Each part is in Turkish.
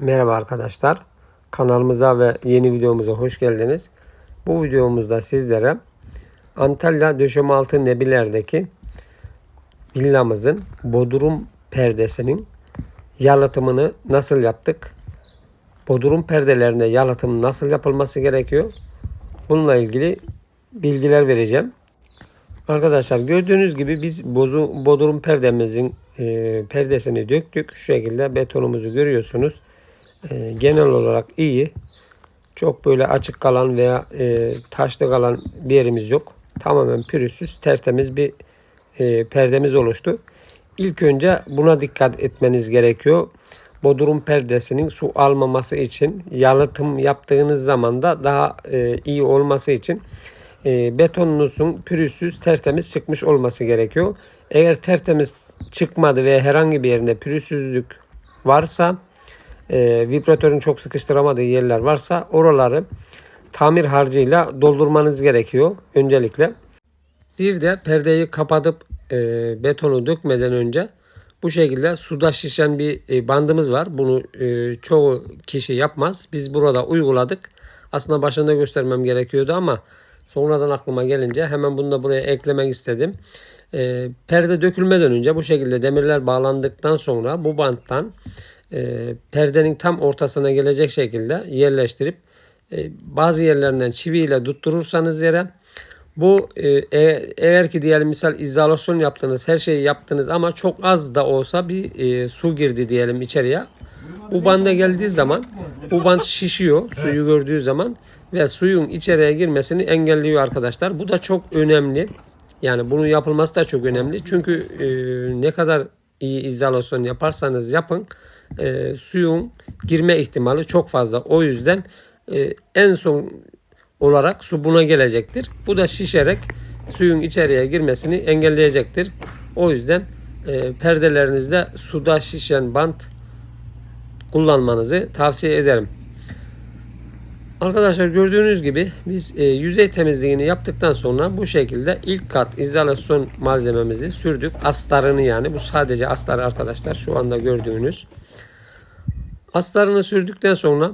Merhaba arkadaşlar. Kanalımıza ve yeni videomuza hoş geldiniz. Bu videomuzda sizlere Antalya Döşemealtı Nebiler'deki villamızın bodrum perdesinin yalıtımını nasıl yaptık? Bodrum perdelerine yalıtım nasıl yapılması gerekiyor? Bununla ilgili bilgiler vereceğim. Arkadaşlar gördüğünüz gibi biz bozu, bodrum perdemizin e, perdesini döktük. Şu şekilde betonumuzu görüyorsunuz. E, genel olarak iyi. Çok böyle açık kalan veya e, taşlı kalan bir yerimiz yok. Tamamen pürüzsüz, tertemiz bir e, perdemiz oluştu. İlk önce buna dikkat etmeniz gerekiyor. Bodrum perdesinin su almaması için yalıtım yaptığınız zaman da daha e, iyi olması için e, betonunuzun pürüzsüz tertemiz çıkmış olması gerekiyor. Eğer tertemiz çıkmadı ve herhangi bir yerinde pürüzsüzlük varsa e, vibratörün çok sıkıştıramadığı yerler varsa oraları tamir harcıyla doldurmanız gerekiyor öncelikle. Bir de perdeyi kapatıp e, betonu dökmeden önce bu şekilde suda şişen bir e, bandımız var. Bunu e, çoğu kişi yapmaz. Biz burada uyguladık. Aslında başında göstermem gerekiyordu ama sonradan aklıma gelince hemen bunu da buraya eklemek istedim. E, perde dökülmeden önce bu şekilde demirler bağlandıktan sonra bu banttan e, perdenin tam ortasına gelecek şekilde yerleştirip e, bazı yerlerinden çiviyle tutturursanız yere bu e, e- eğer ki diyelim misal izolasyon yaptınız, her şeyi yaptınız ama çok az da olsa bir e, su girdi diyelim içeriye. Bu banda geldiği zaman bu band şişiyor suyu gördüğü zaman ve suyun içeriye girmesini engelliyor arkadaşlar. Bu da çok önemli. Yani bunun yapılması da çok önemli. Çünkü e, ne kadar iyi izolasyon yaparsanız yapın e, suyun girme ihtimali çok fazla. O yüzden e, en son olarak su buna gelecektir. Bu da şişerek suyun içeriye girmesini engelleyecektir. O yüzden e, perdelerinizde suda şişen bant kullanmanızı tavsiye ederim. Arkadaşlar gördüğünüz gibi biz e, yüzey temizliğini yaptıktan sonra bu şekilde ilk kat izolasyon malzememizi sürdük. Astarını yani bu sadece astarı arkadaşlar şu anda gördüğünüz. Astarını sürdükten sonra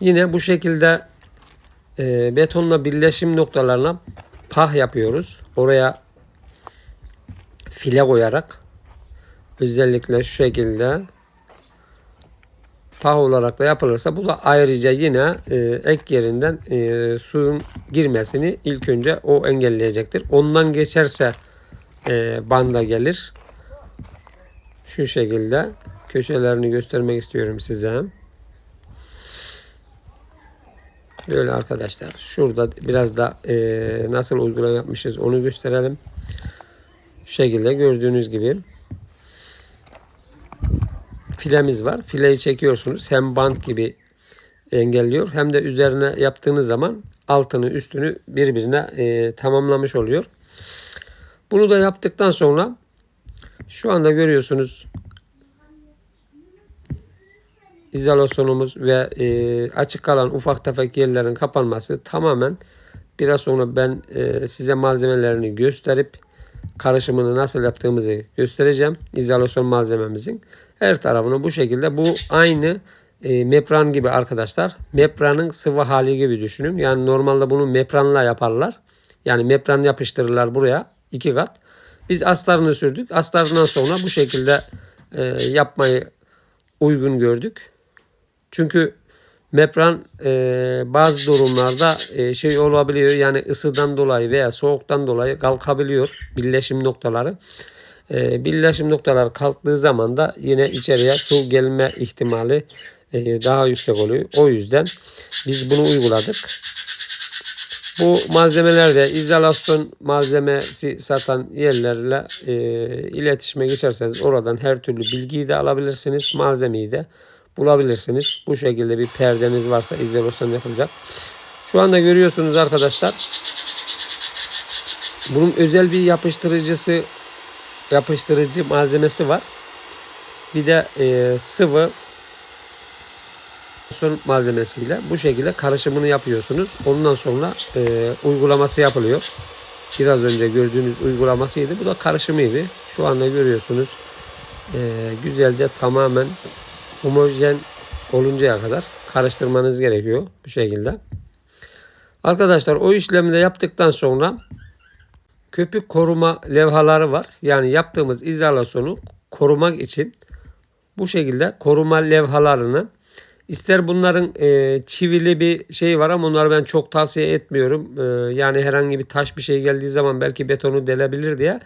yine bu şekilde e, betonla birleşim noktalarına pah yapıyoruz. Oraya file koyarak özellikle şu şekilde pah olarak da yapılırsa bu da ayrıca yine e, ek yerinden e, suyun girmesini ilk önce o engelleyecektir. Ondan geçerse e, banda gelir. Şu şekilde köşelerini göstermek istiyorum size. Böyle arkadaşlar. Şurada biraz da e, nasıl uygulama yapmışız onu gösterelim. Şu şekilde gördüğünüz gibi filemiz var. Fileyi çekiyorsunuz. Hem bant gibi engelliyor hem de üzerine yaptığınız zaman altını üstünü birbirine e, tamamlamış oluyor. Bunu da yaptıktan sonra şu anda görüyorsunuz izolasyonumuz ve e, açık kalan ufak tefek yerlerin kapanması tamamen biraz sonra ben e, size malzemelerini gösterip karışımını nasıl yaptığımızı göstereceğim. İzolasyon malzememizin her tarafını bu şekilde bu aynı e, mepran gibi arkadaşlar. Mepranın sıvı hali gibi düşünün. Yani normalde bunu mepranla yaparlar. Yani mepran yapıştırırlar buraya iki kat. Biz astarını sürdük. Astarından sonra bu şekilde e, yapmayı uygun gördük. Çünkü mepran e, bazı durumlarda e, şey olabiliyor yani ısıdan dolayı veya soğuktan dolayı kalkabiliyor birleşim noktaları. E, birleşim noktaları kalktığı zaman da yine içeriye su gelme ihtimali e, daha yüksek oluyor. O yüzden biz bunu uyguladık. Bu malzemelerde izolasyon malzemesi satan yerlerle e, iletişime geçerseniz oradan her türlü bilgiyi de alabilirsiniz. Malzemeyi de bulabilirsiniz. Bu şekilde bir perdeniz varsa izolasyon yapılacak. Şu anda görüyorsunuz arkadaşlar. Bunun özel bir yapıştırıcısı yapıştırıcı malzemesi var. Bir de e, sıvı son malzemesiyle bu şekilde karışımını yapıyorsunuz. Ondan sonra e, uygulaması yapılıyor. Biraz önce gördüğünüz uygulamasıydı. Bu da karışımıydı. Şu anda görüyorsunuz. E, güzelce tamamen homojen oluncaya kadar karıştırmanız gerekiyor bu şekilde. Arkadaşlar o işlemi de yaptıktan sonra köpük koruma levhaları var. Yani yaptığımız izolasyonu korumak için bu şekilde koruma levhalarını ister bunların e, çivili bir şey var ama onları ben çok tavsiye etmiyorum. E, yani herhangi bir taş bir şey geldiği zaman belki betonu delebilir diye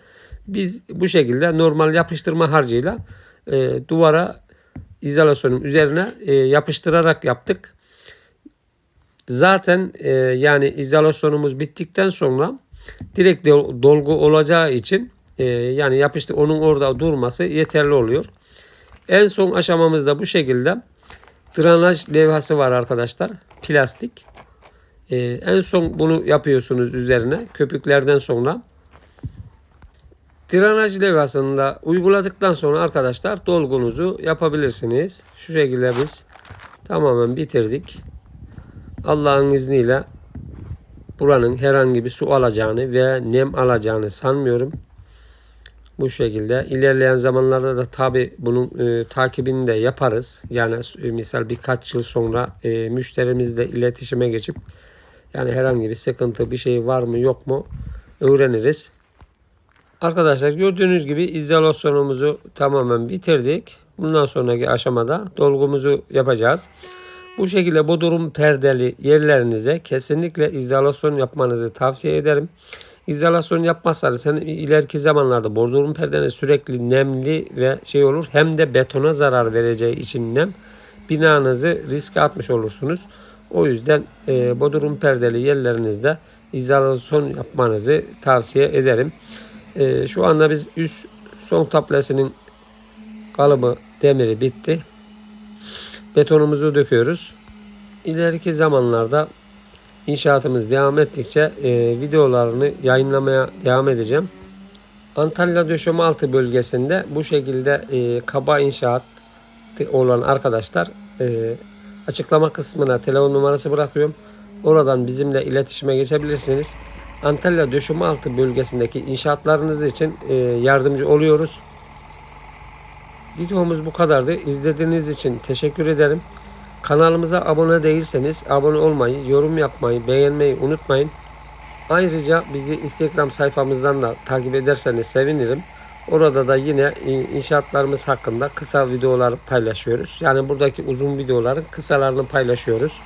biz bu şekilde normal yapıştırma harcıyla e, duvara izolasyonun üzerine e, yapıştırarak yaptık. Zaten e, yani izolasyonumuz bittikten sonra direkt dol- dolgu olacağı için e, yani yapıştı onun orada durması yeterli oluyor. En son aşamamızda bu şekilde drenaj levhası var arkadaşlar. Plastik. E, en son bunu yapıyorsunuz üzerine köpüklerden sonra. Drenaj levhasını da uyguladıktan sonra arkadaşlar dolgunuzu yapabilirsiniz. Şu şekilde biz tamamen bitirdik. Allah'ın izniyle buranın herhangi bir su alacağını ve nem alacağını sanmıyorum. Bu şekilde ilerleyen zamanlarda da tabi bunun e, takibini de yaparız. Yani e, misal birkaç yıl sonra e, müşterimizle iletişime geçip yani herhangi bir sıkıntı bir şey var mı yok mu öğreniriz. Arkadaşlar gördüğünüz gibi izolasyonumuzu tamamen bitirdik. Bundan sonraki aşamada dolgumuzu yapacağız. Bu şekilde bu perdeli yerlerinize kesinlikle izolasyon yapmanızı tavsiye ederim. İzolasyon yapmazsanız sen ileriki zamanlarda bodrum perdeniz sürekli nemli ve şey olur. Hem de betona zarar vereceği için nem binanızı riske atmış olursunuz. O yüzden e, bodrum perdeli yerlerinizde izolasyon yapmanızı tavsiye ederim. E, şu anda biz üst son taplesinin kalıbı demiri bitti. Betonumuzu döküyoruz. İleriki zamanlarda inşaatımız devam ettikçe e, videolarını yayınlamaya devam edeceğim. Antalya Döşemealtı bölgesinde bu şekilde e, kaba inşaat olan arkadaşlar e, açıklama kısmına telefon numarası bırakıyorum. Oradan bizimle iletişime geçebilirsiniz. Antalya Döşemealtı bölgesindeki inşaatlarınız için e, yardımcı oluyoruz. Videomuz bu kadardı. İzlediğiniz için teşekkür ederim. Kanalımıza abone değilseniz abone olmayı, yorum yapmayı, beğenmeyi unutmayın. Ayrıca bizi Instagram sayfamızdan da takip ederseniz sevinirim. Orada da yine inşaatlarımız hakkında kısa videolar paylaşıyoruz. Yani buradaki uzun videoların kısalarını paylaşıyoruz.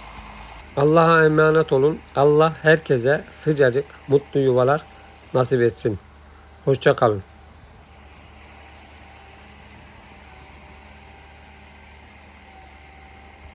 Allah'a emanet olun. Allah herkese sıcacık, mutlu yuvalar nasip etsin. Hoşçakalın.